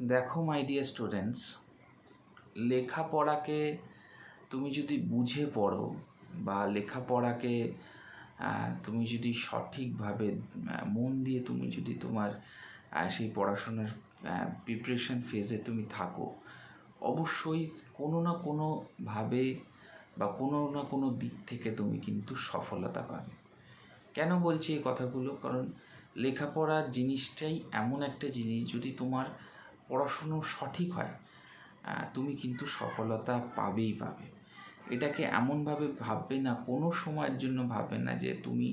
দেখো my dear students লেখাপড়াকে তুমি যদি বুঝে পড়ো বা লেখাপড়াকে তুমি যদি সঠিকভাবে মন দিয়ে তুমি যদি তোমার সেই পড়াশোনার প্রিপারেশন ফেজে তুমি থাকো, অবশ্যই কোনো না কোনোভাবে বা কোনো না কোনো দিক থেকে তুমি কিন্তু সফলতা পাবে। কেন বলছি এই কথাগুলো? কারণ লেখাপড়ার জিনিসটাই এমন একটা জিনিস, যদি তোমার পড়াশুনো সঠিক হয় তুমি কিন্তু সফলতা পাবেই পাবে। এটাকে এমনভাবে ভাববে না, কোনো সময়ের জন্য ভাববে না যে তুমি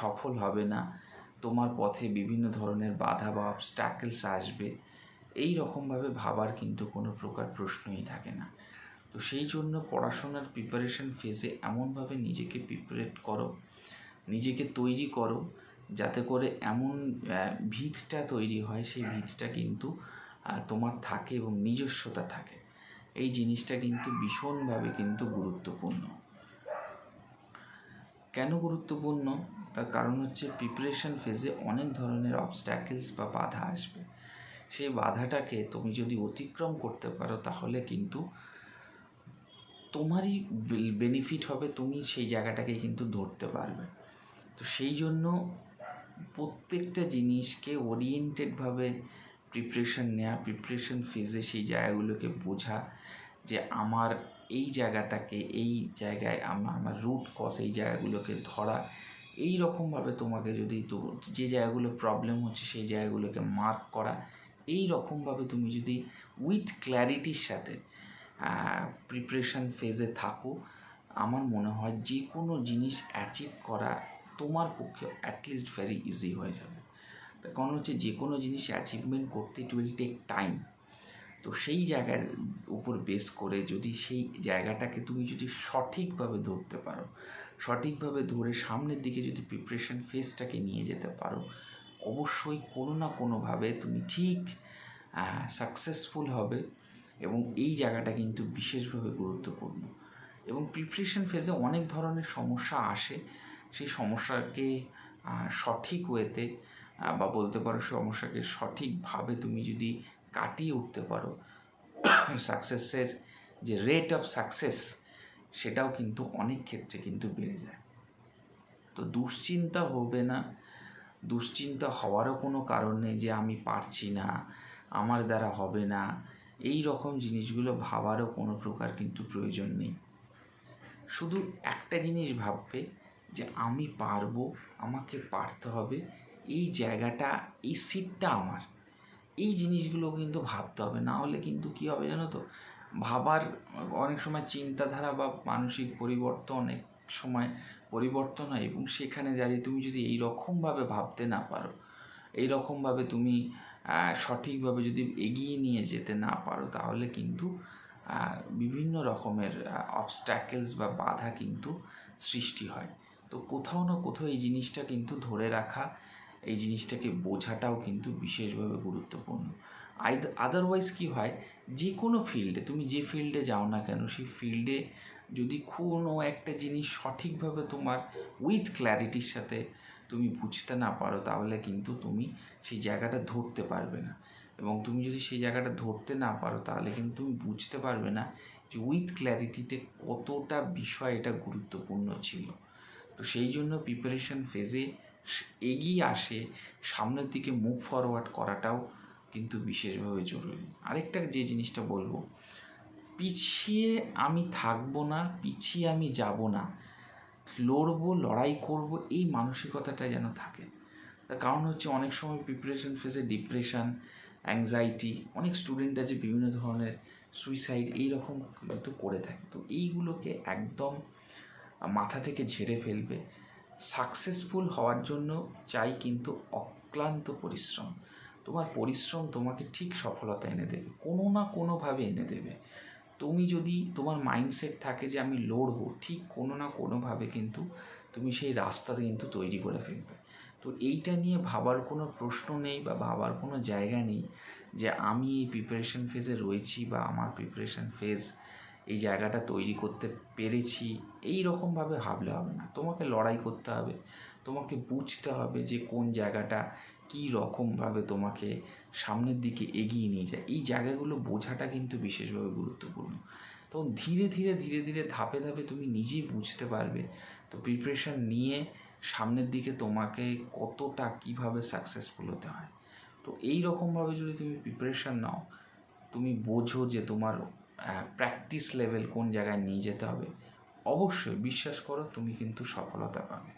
সফল হবে না। তোমার পথে বিভিন্ন ধরনের বাধা বা অবস্ট্যাকেলস আসবে। এই রকমভাবে ভাবার কিন্তু কোনো প্রকার প্রশ্নই থাকে না। তো সেই জন্য পড়াশোনার প্রিপারেশন ফেজে এমনভাবে নিজেকে প্রিপারেট করো, নিজেকে তৈরি করো যাতে করে এমন ভিতটা তৈরি হয়, সেই ভিতটা কিন্তু তোমার থাকে এবং নিজস্বতা থাকে। এই জিনিসটা কিন্তু ভীষণভাবে কিন্তু গুরুত্বপূর্ণ। কেন গুরুত্বপূর্ণ? তার কারণ হচ্ছে প্রিপারেশন ফেজে অনেক ধরনের অবস্ট্যাকেলস বা বাধা আসবে। সেই বাধাটাকে তুমি যদি অতিক্রম করতে পারো, তাহলে কিন্তু তোমারই বেনিফিট হবে, তুমি সেই জায়গাটাকে কিন্তু ধরতে পারবে। তো সেই জন্য প্রত্যেকটা জিনিসকে ওরিয়েন্টেডভাবে প্রিপারেশন নেওয়া প্রিপারেশন ফেজে সেই জায়গাগুলোকে বোঝা যে আমার এই জায়গাটাকে, এই জায়গায় আমার আমার রুট কজ এই জায়গাগুলোকে ধরা। এই রকমভাবে তোমাকে যদি যে জায়গাগুলো প্রবলেম হচ্ছে সেই জায়গাগুলোকে মার্ক করা। এই রকমভাবে তুমি যদি উইথ ক্ল্যারিটির সাথে প্রিপারেশন ফেজে থাকো, আমার মনে হয় যে কোনো জিনিস অ্যাচিভ করা তোমার পক্ষে অ্যাটলিস্ট ভেরি ইজি হয়ে যাবে। তার কারণ হচ্ছে যে কোনো জিনিস অ্যাচিভমেন্ট করতে ইট উইল টেক টাইম তো সেই জায়গার উপর বেস করে যদি সেই জায়গাটাকে তুমি যদি সঠিকভাবে ধরতে পারো, সঠিকভাবে ধরে সামনের দিকে যদি প্রিপারেশন ফেজটাকে নিয়ে যেতে পারো, অবশ্যই কোনো না কোনোভাবে তুমি ঠিক সাকসেসফুল হবে এবং এই জায়গাটা কিন্তু বিশেষভাবে গুরুত্বপূর্ণ। এবং প্রিপারেশন ফেজে অনেক ধরনের সমস্যা আসে সেই সমস্যাকে সঠিক ওয়েতে বা বলতে পারো সমস্যাকে সঠিকভাবে তুমি যদি কাটিয়ে উঠতে পারো সাকসেসের যে রেট অফ সাকসেস সেটাও কিন্তু অনেক ক্ষেত্রে কিন্তু বেড়ে যায়। তো দুশ্চিন্তা হবে না। দুশ্চিন্তা হওয়ারও কোনো কারণ নেই যে আমি পারছি না, আমার দ্বারা হবে না। এই রকম জিনিসগুলো ভাবারও কোনো প্রকার কিন্তু প্রয়োজন নেই। শুধু একটা জিনিস ভাববে যে আমি পারব, আমাকে পারতে হবে। এই জায়গাটা, এই সিটটা আমার। এই জিনিসগুলো কিন্তু ভাবতে হবে। না হলে কিন্তু কী হবে জানো তো? ভাবার অনেক সময় চিন্তাধারা বা মানসিক পরিবর্তন অনেক সময় পরিবর্তন হয় এবং সেখানে দাঁড়িয়ে তুমি যদি এই রকমভাবে ভাবতে না পারো, এই রকমভাবে তুমি সঠিকভাবে যদি এগিয়ে নিয়ে যেতে না পারো, তাহলে কিন্তু বিভিন্ন রকমের অবস্ট্যাকেলস বা বাধা কিন্তু সৃষ্টি হয়। তো কোথাও না কোথাও এই জিনিসটা কিন্তু ধরে রাখা, এই জিনিসটাকে বোঝাটাও কিন্তু বিশেষভাবে গুরুত্বপূর্ণ। আদারওয়াইজ কি হয় যে কোনো ফিল্ডে, তুমি যে ফিল্ডে যাও না কেন, সেই ফিল্ডে যদি কোনো একটা জিনিস সঠিকভাবে তোমার উইথ ক্ল্যারিটির সাথে তুমি বুঝতে না পারো, তাহলে কিন্তু তুমি সেই জায়গাটা ধরতে পারবে না। এবং তুমি যদি সেই জায়গাটা ধরতে না পারো, তাহলে কিন্তু তুমি বুঝতে পারবে না যে উইথ ক্ল্যারিটিতে কতটা বিষয় এটা গুরুত্বপূর্ণ ছিল। তো সেই জন্য প্রিপারেশন ফেজে এগিয়ে আসে সামনের দিকে মুভ ফরওয়ার্ড করাটাও কিন্তু বিশেষভাবে জরুরি। আরেকটা যে জিনিসটা বলব, পিছিয়ে আমি থাকব না, পিছিয়ে আমি যাব না, লড়বো, লড়াই করব, এই মানসিকতাটা যেন থাকে। তার কারণ হচ্ছে অনেক সময় প্রিপারেশন ফেজে ডিপ্রেশন অ্যাংজাইটি অনেক স্টুডেন্ট আছে বিভিন্ন ধরনের সুইসাইড এইরকম কিন্তু করে থাকে। তো এইগুলোকে একদম মাথা থেকে ঝেড়ে ফেলবে। সাকসেসফুল হওয়ার জন্য চাই কিন্তু অক্লান্ত পরিশ্রম। তোমার পরিশ্রম তোমাকে ঠিক সফলতা এনে দেবে, কোনো না কোনোভাবে এনে দেবে। তুমি যদি তোমার মাইন্ডসেট থাকে যে আমি লড়বো, ঠিক কোনো না কোনোভাবে কিন্তু তুমি সেই রাস্তাটা কিন্তু তৈরি করে ফেলবে। তো এইটা নিয়ে ভাবার কোনো প্রশ্ন নেই বা ভাবার কোনো জায়গা নেই যে আমি এই প্রিপারেশন ফেজে রয়েছি বা আমার প্রিপারেশন ফেজ এই জায়গাটা তৈরি করতে পেরেছি। এই রকমভাবে ভাবলে হবে না। তোমাকে লড়াই করতে হবে। তোমাকে বুঝতে হবে যে কোন জায়গাটা কী রকমভাবে তোমাকে সামনের দিকে এগিয়ে নিয়ে যায়। এই জায়গাগুলো বোঝাটা কিন্তু বিশেষভাবে গুরুত্বপূর্ণ। তখন ধীরে ধীরে ধীরে ধীরে ধাপে ধাপে তুমি নিজেই বুঝতে পারবে। তো প্রিপারেশান নিয়ে সামনের দিকে তোমাকে কতটা কীভাবে সাকসেসফুল হতে হয়। তো এই রকমভাবে যদি তুমি প্রিপারেশান নাও, তুমি বোঝো যে তোমার প্র্যাকটিস লেভেল কোন জায়গায় নিয়ে যেতে হবে? অবশ্যই বিশ্বাস করো তুমি কিন্তু সফলতা পাবে।